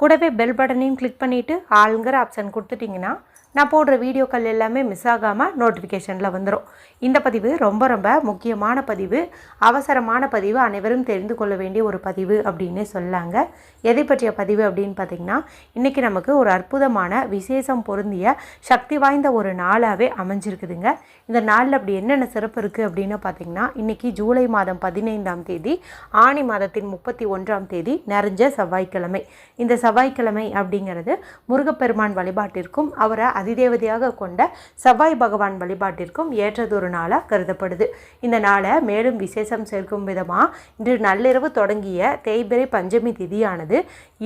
கூடவே பெல் பட்டனையும் கிளிக் பண்ணிவிட்டு ஆளுங்கிற ஆப்ஷன் கொடுத்துட்டிங்கன்னா நான் போடுற வீடியோக்கள் எல்லாமே மிஸ் ஆகாமல் நோட்டிஃபிகேஷனில் வந்துடும் இந்த பதிவு ரொம்ப ரொம்ப முக்கியமான பதிவு. அவசரமான பதிவு. அனைவரும் தெரிந்து கொள்ள வேண்டிய ஒரு பதிவு அப்படின்னே சொல்லாங்க. எதை பற்றிய பதிவு அப்படின்னு பார்த்திங்கன்னா இன்றைக்கி நமக்கு ஒரு அற்புதமான விசேஷம் பொருந்திய சக்தி வாய்ந்த ஒரு நாளாகவே அமைஞ்சிருக்குதுங்க. இந்த நாளில் அப்படி என்னென்ன சிறப்பு இருக்குது அப்படின்னு பார்த்திங்கன்னா இன்றைக்கி ஜூலை மாதம் பதினைந்தாம் தேதி ஆணி மாதத்தின் முப்பத்தி ஒன்றாம் தேதி நிறைஞ்ச செவ்வாய்க்கிழமை. இந்த செவ்வாய்க்கிழமை அப்படிங்கிறது முருகப்பெருமான் வழிபாட்டிற்கும் அவரை அதிதேவதையாக கொண்ட செவ்வாய் பகவான் வழிபாட்டிற்கும் ஏற்றதொரு நாளாக கருதப்படுது. இந்த நாளை மேலும் விசேஷம் சேர்க்கும் விதமாக இன்று நள்ளிரவு தொடங்கிய தேய்பிரை பஞ்சமி திதியானது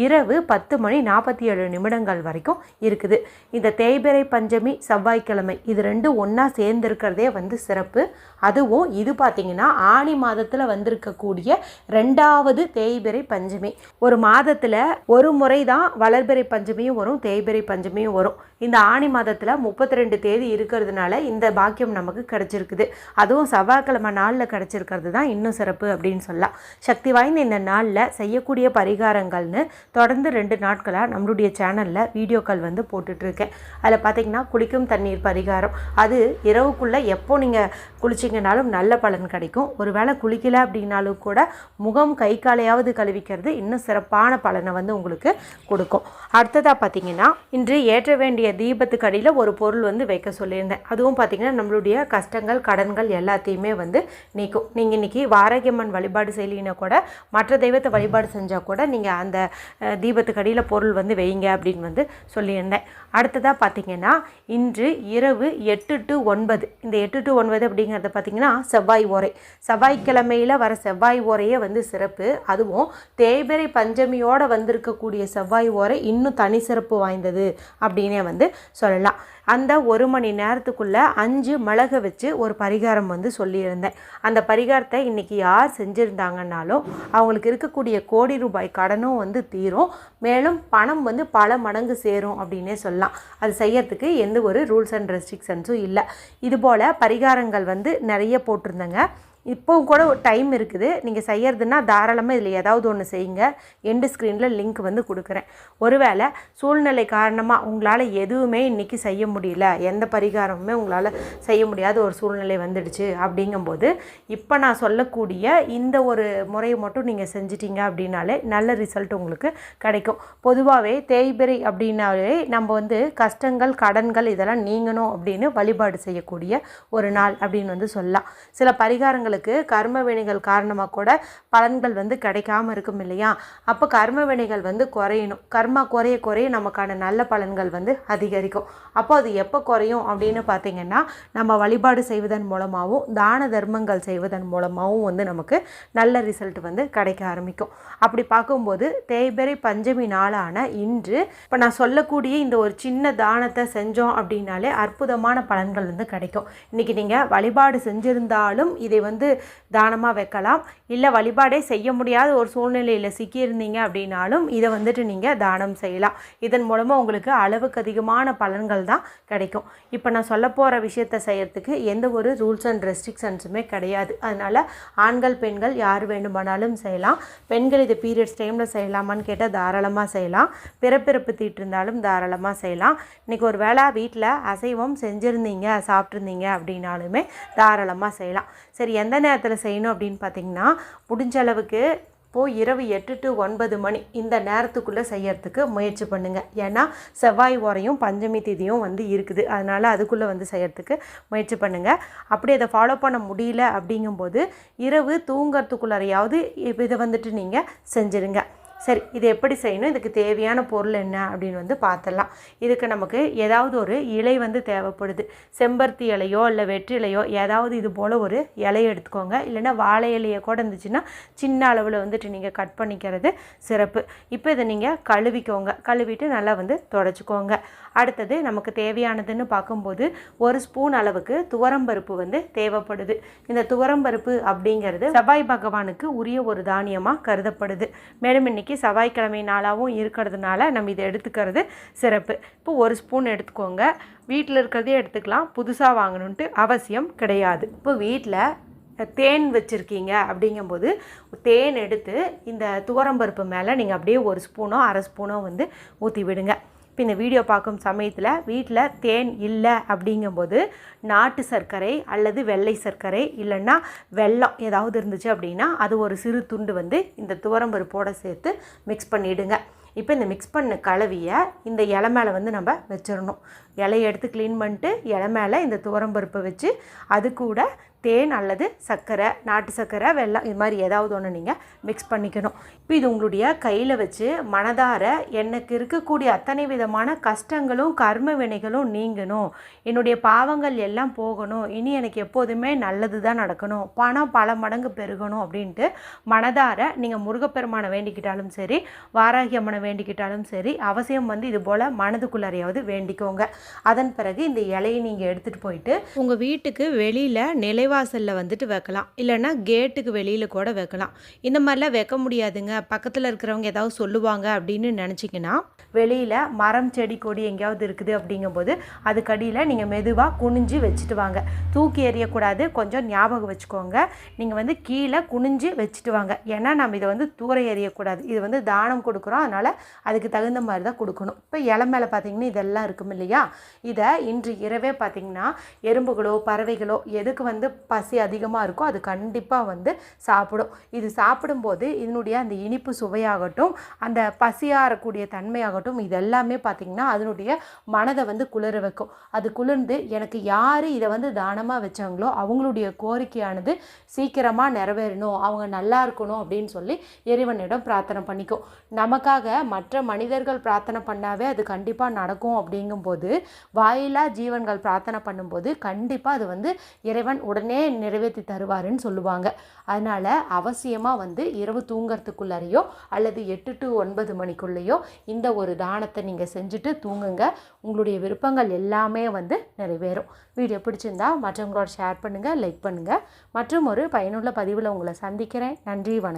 இரவு பத்து மணி நாற்பத்தி ஏழு நிமிடங்கள் வரைக்கும் இருக்குது. இந்த தேய்பிரை பஞ்சமி செவ்வாய்க்கிழமை இது ரெண்டும் ஒன்றா சேர்ந்துருக்கிறதே வந்து சிறப்பு. அதுவும் இது பார்த்திங்கன்னா ஆணி மாதத்தில் வந்திருக்கக்கூடிய ரெண்டாவது தேய்பிரை பஞ்சமி. ஒரு மாதத்தில் ஒரு முறை தான் வளர்பிறை பஞ்சமியும் வரும் தேய்பிறை பஞ்சமியும் வரும். இந்த ஆணி மாதத்தில் முப்பத்தி ரெண்டு தேதி இருக்கிறதுனால இந்த பாக்கியம் நமக்கு கிடச்சிருக்குது. அதுவும் செவ்வாய்க்கிழமை நாளில் கிடச்சிருக்கிறது தான் இன்னும் சிறப்பு அப்படின்னு சொல்லலாம். சக்தி வாய்ந்த இந்த நாளில் செய்யக்கூடிய பரிகாரங்கள்னு தொடர்ந்து ரெண்டு நாட்களாக நம்மளுடைய சேனலில் வீடியோக்கள் வந்து போட்டுட்ருக்கேன் அதில் பார்த்தீங்கன்னா குளிக்கும் தண்ணீர் பரிகாரம். அது இரவுக்குள்ளே எப்போ நீங்கள் குளிச்சிங்கனாலும் நல்ல பலன் கிடைக்கும். ஒருவேளை குளிக்கல அப்படின்னாலும் கூட முகம் கை காலையாவது கழுவிக்கிறது இன்னும் சிறப்பான பலனை வந்து உங்களுக்கு கொடுக்கும். அடுத்ததாக பார்த்தீங்கன்னா இன்று ஏற்ற வேண்டிய தீபத்துக்கு அடியில் ஒரு பொருள் வந்து வைக்க சொல்லியிருந்தேன். அதுவும் பார்த்தீங்கன்னா நம்மளுடைய கஷ்டங்கள் கடன்கள் எல்லாத்தையுமே வந்து நீக்கும். நீங்கள் இன்றைக்கி வாரகியம்மன் வழிபாடு செய்யலினா கூட மற்ற தெய்வத்தை வழிபாடு செஞ்சால் கூட நீங்கள் அந்த தீபத்துக்கு அடியில் பொருள் வந்து வைங்க அப்படின்னு வந்து சொல்லியிருந்தேன். அடுத்ததாக பார்த்தீங்கன்னா இன்று இரவு எட்டு டு ஒன்பது. இந்த எட்டு டு ஒன்பது அப்படிங்கிறத பார்த்தீங்கன்னா செவ்வாய் ஓரை. செவ்வாய்க்கிழமையில் வர செவ்வாய் ஓரையே வந்து சிறப்பு. அதுவும் தேய்பிரை பஞ்சமியோடு வந்திருக்கக்கூடிய செவ்வாய் ஓரை இன்னும் தனி சிறப்பு வாய்ந்தது அப்படின்னே வந்து சொல்லலாம். அந்த ஒரு மணி நேரத்துக்குள்ளே அஞ்சு மிளகு வச்சு ஒரு பரிகாரம் வந்து சொல்லியிருந்தேன். அந்த பரிகாரத்தை இன்றைக்கி யார் செஞ்சுருந்தாங்கன்னாலும் அவங்களுக்கு இருக்கக்கூடிய கோடி ரூபாய் கடனும் வந்து தீரும். மேலும் பணம் வந்து பல மடங்கு சேரும் அப்படின்னே சொல்லலாம். அது செய்யறதுக்கு எந்த ஒரு ரூல்ஸ் அண்ட் ரெஸ்ட்ரிக்ஷன்ஸும் இல்லை. இதுபோல் பரிகாரங்கள் வந்து நிறைய போட்டிருந்தேங்க. இப்போவும் கூட டைம் இருக்குது. நீங்கள் செய்யறதுன்னா தாராளமாக இதில் ஏதாவது ஒன்று செய்யுங்க. எண்டு ஸ்க்ரீனில் லிங்க் வந்து கொடுக்குறேன். ஒருவேளை சூழ்நிலை காரணமாக உங்களால் எதுவுமே இன்றைக்கி செய்ய முடியல. எந்த பரிகாரமுமே உங்களால் செய்ய முடியாத ஒரு சூழ்நிலை வந்துடுச்சு அப்படிங்கும்போது இப்போ நான் சொல்லக்கூடிய இந்த ஒரு முறையை மட்டும் நீங்கள் செஞ்சிட்டீங்க அப்படின்னாலே நல்ல ரிசல்ட் உங்களுக்கு கிடைக்கும். பொதுவாகவே தேய்பிரை அப்படின்னாலே நம்ம வந்து கஷ்டங்கள் கடன்கள் இதெல்லாம் நீங்கணும் அப்படின்னு வழிபாடு செய்யக்கூடிய ஒரு நாள் அப்படின்னு வந்து சொல்லலாம். சில பரிகாரங்களுக்கு கர்ம வினைகள் காரணமாக கூட பலன்கள் வந்து கிடைக்காம இருக்கும் இல்லையா? அப்போ கர்ம வினைகள் வந்து குறையணும். கர்மா குறைய குறைய நமக்கான நல்ல பலன்கள் வந்து அதிகரிக்கும். அப்போ அது எப்போ குறையும் அப்படின்னு பார்த்தீங்கன்னா நம்ம வழிபாடு செய்வதன் மூலமாகவும் தான தர்மங்கள் செய்வதன் மூலமாகவும் வந்து நமக்கு நல்ல ரிசல்ட் வந்து கிடைக்க ஆரம்பிக்கும். அப்படி பார்க்கும்போது தேய்பிறை பஞ்சமி நாளான இன்று இப்போ நான் சொல்லக்கூடிய இந்த ஒரு சின்ன தானத்தை செஞ்சோம் அப்படின்னாலே அற்புதமான பலன்கள் வந்து கிடைக்கும். இன்றைக்கி நீங்கள் வழிபாடு செஞ்சிருந்தாலும் இதை வந்து தானமாக வைக்கலாம். இல்லை வழிபாடே செய்ய முடியாத ஒரு சூழ்நிலையில் சிக்கியிருந்தீங்க அப்படின்னாலும் இதை வந்துட்டு நீங்கள் தானம் செய்யலாம். இதன் மூலமாக உங்களுக்கு அளவுக்கு அதிகமான பலன்கள் தான் கிடைக்கும். இப்போ நான் சொல்ல போகிற விஷயத்தை செய்கிறதுக்கு எந்த ஒரு ரூல்ஸ் அண்ட் ரெஸ்ட்ரிக்ஷன்ஸுமே கிடையாது. அதனால் ஆண்கள் பெண்கள் யார் வேண்டுமானாலும் செய்யலாம். பெண்கள் இது பீரியட்ஸ் டைமில் செய்யலாமான்னு கேட்டால் தாராளமாக செய்யலாம். பிறப்பிறப்பு தீட்டு இருந்தாலும் தாராளமாக செய்யலாம். இன்றைக்கி ஒரு வேளை வீட்டில் அசைவம் செஞ்சுருந்தீங்க சாப்பிட்ருந்தீங்க அப்படின்னாலுமே தாராளமாக செய்யலாம். சரி எந்த எந்த நேரத்தில் செய்யணும் அப்படின்னு பார்த்தீங்கன்னா முடிஞ்ச அளவுக்கு இப்போது இரவு எட்டு டு ஒன்பது மணி இந்த நேரத்துக்குள்ளே செய்யறதுக்கு முயற்சி பண்ணுங்கள் ஏன்னா செவ்வாய் ஓரையும் பஞ்சமி திதியும் வந்து இருக்குது. அதனால் அதுக்குள்ளே வந்து செய்யறதுக்கு முயற்சி பண்ணுங்கள் அப்படி அதை ஃபாலோ பண்ண முடியல அப்படிங்கும்போது இரவு தூங்கறதுக்குள்ளாரையாவது இதை வந்துட்டு நீங்கள் செஞ்சுருங்க. சரி இது எப்படி செய்யணும்? இதுக்கு தேவையான பொருள் என்ன? அப்படின்னு வந்து பார்த்துடலாம். இதுக்கு நமக்கு ஏதாவது ஒரு இலை வந்து தேவைப்படுது. செம்பருத்தி இலையோ இல்லை வெற்றிலையோ ஏதாவது இது போல் ஒரு இலையை எடுத்துக்கோங்க. இல்லைன்னா வாழை இலையை கூட இருந்துச்சுன்னா சின்ன அளவில் வந்துட்டு நீங்கள் கட் பண்ணிக்கிறது சிறப்பு. இப்போ இதை நீங்கள் கழுவிக்கோங்க. கழுவிட்டு நல்லா வந்து தொடச்சிக்கோங்க. அடுத்தது நமக்கு தேவையானதுன்னு பார்க்கும்போது ஒரு ஸ்பூன் அளவுக்கு துவரம்பருப்பு வந்து தேவைப்படுது. இந்த துவரம்பருப்பு அப்படிங்கிறது செவ்வாய் பகவானுக்கு உரிய ஒரு தானியமாக கருதப்படுது. மேலும் இன்னைக்கு இன்றைக்கி செவ்வாய்க்கிழமை நாளாகவும் இருக்கிறதுனால நம்ம இதை எடுத்துக்கிறது சிறப்பு. இப்போ ஒரு ஸ்பூன் எடுத்துக்கோங்க. வீட்டில் இருக்கிறதே எடுத்துக்கலாம். புதுசாக வாங்கணுன்ட்டு அவசியம் கிடையாது. இப்போ வீட்டில் தேன் வச்சுருக்கீங்க அப்படிங்கும்போது தேன் எடுத்து இந்த துவரம்பருப்பு மேலே நீங்கள் அப்படியே ஒரு ஸ்பூனோ அரை ஸ்பூனோ வந்து ஊற்றி விடுங்க இப்போ இந்த வீடியோ பார்க்கும் சமயத்தில் வீட்டில் தேன் இல்லை அப்படிங்கும்போது நாட்டு சர்க்கரை அல்லது வெள்ளை சர்க்கரை இல்லைன்னா வெல்லம் ஏதாவது இருந்துச்சு அப்படின்னா அது ஒரு சிறு துண்டு வந்து இந்த துவரம்பருப்போடு சேர்த்து மிக்ஸ் பண்ணிவிடுங்க இப்போ இந்த மிக்ஸ் பண்ண கலவியை இந்த இலை மேலே வந்து நம்ம வச்சிடணும். இலையை எடுத்து க்ளீன் பண்ணிட்டு இலை மேலே இந்த துவரம்பருப்பை வச்சு அது கூட தேன் அல்லது சர்க்கரை நாட்டு சர்க்கரை வெள்ளம் இது மாதிரி ஏதாவது ஒன்று நீங்கள் மிக்ஸ் பண்ணிக்கணும். இப்போ இது உங்களுடைய கையில் வச்சு மனதார எனக்கு இருக்கக்கூடிய அத்தனை விதமான கஷ்டங்களும் கர்ம வினைகளும் நீங்கணும். என்னுடைய பாவங்கள் எல்லாம் போகணும். இனி எனக்கு எப்போதுமே நல்லது தான் நடக்கணும். பணம் பல மடங்கு பெருகணும் அப்படின்ட்டு மனதார நீங்கள் முருகப்பெருமானை வேண்டிக்கிட்டாலும் சரி வாராகி அம்மனை வேண்டிக்கிட்டாலும் சரி அவசியம் வந்து இது போல் மனதுக்குள்ளாரையாவது வேண்டிக்கோங்க. அதன் பிறகு இந்த இலையை நீங்கள் எடுத்துகிட்டு போயிட்டு உங்கள் வீட்டுக்கு வெளியில் நிலைவாசலில் வந்துட்டு வைக்கலாம். இல்லைன்னா கேட்டுக்கு வெளியில் கூட வைக்கலாம். இந்த மாதிரிலாம் வைக்க முடியாதுங்க. பக்கத்தில் இருக்கிறவங்க ஏதாவது சொல்லுவாங்க அப்படின்னு நினச்சிங்கன்னா வெளியில் மரம் செடி கொடி எங்கேயாவது இருக்குது அப்படிங்கும்போது அதுக்கடியில் நீங்கள் மெதுவாக குனிஞ்சு வச்சுட்டு வாங்க. தூக்கி எறியக்கூடாது. கொஞ்சம் ஞாபகம் வச்சுக்கோங்க. நீங்கள் வந்து கீழே குனிஞ்சு வச்சுட்டு வாங்க. ஏன்னா நம்ம இதை வந்து தூர எறியக்கூடாது. இது வந்து தானம் கொடுக்குறோம். அதனால் அதுக்கு தகுந்த மாதிரி தான் கொடுக்கணும். இப்போ இலை மேலே பார்த்தீங்கன்னா இதெல்லாம் இருக்கும் இல்லையா? இதை இன்று இரவே பார்த்தீங்கன்னா எறும்புகளோ பறவைகளோ எதுக்கு வந்து பசி அதிகமாக இருக்கோ அது கண்டிப்பாக வந்து சாப்பிடும். இது சாப்பிடும்போது இதனுடைய அந்த இனிப்பு சுவையாகட்டும் அந்த பசியாகக்கூடிய தன்மையாகட்டும் இது எல்லாமே பார்த்திங்கன்னா அதனுடைய மனதை வந்து குளிர வைக்கும். அது குளிர்ந்து எனக்கு யார் இதை வந்து தானமாக வச்சாங்களோ அவங்களுடைய கோரிக்கையானது சீக்கிரமாக நிறைவேறணும் அவங்க நல்லா இருக்கணும் அப்படின்னு சொல்லி இறைவனிடம் பிரார்த்தனை பண்ணிக்கும். நமக்காக மற்ற மனிதர்கள் பிரார்த்தனை பண்ணாவே அது கண்டிப்பாக நடக்கும் அப்படிங்கும்போது வாயிலா ஜீவன்கள் பிரார்த்தனை பண்ணும்போது கண்டிப்பாக அது வந்து இறைவன் உடனே நிறைவேற்றி தருவாருன்னு சொல்லுவாங்க. அதனால் அவசியமாக வந்து இரவு தூங்கிறதுக்குள்ளறையோ அல்லது எட்டு டு ஒன்பது மணிக்குள்ளேயோ இந்த ஒரு தானத்தை நீங்கள் செஞ்சுட்டு தூங்குங்க. உங்களுடைய விருப்பங்கள் எல்லாமே வந்து நிறைவேறும். வீடியோ பிடிச்சிருந்தா மற்றவங்களோட ஷேர் பண்ணுங்கள் லைக் பண்ணுங்கள் மற்றும் ஒரு பயனுள்ள பதிவில் உங்களை சந்திக்கிறேன். நன்றி வணக்கம்.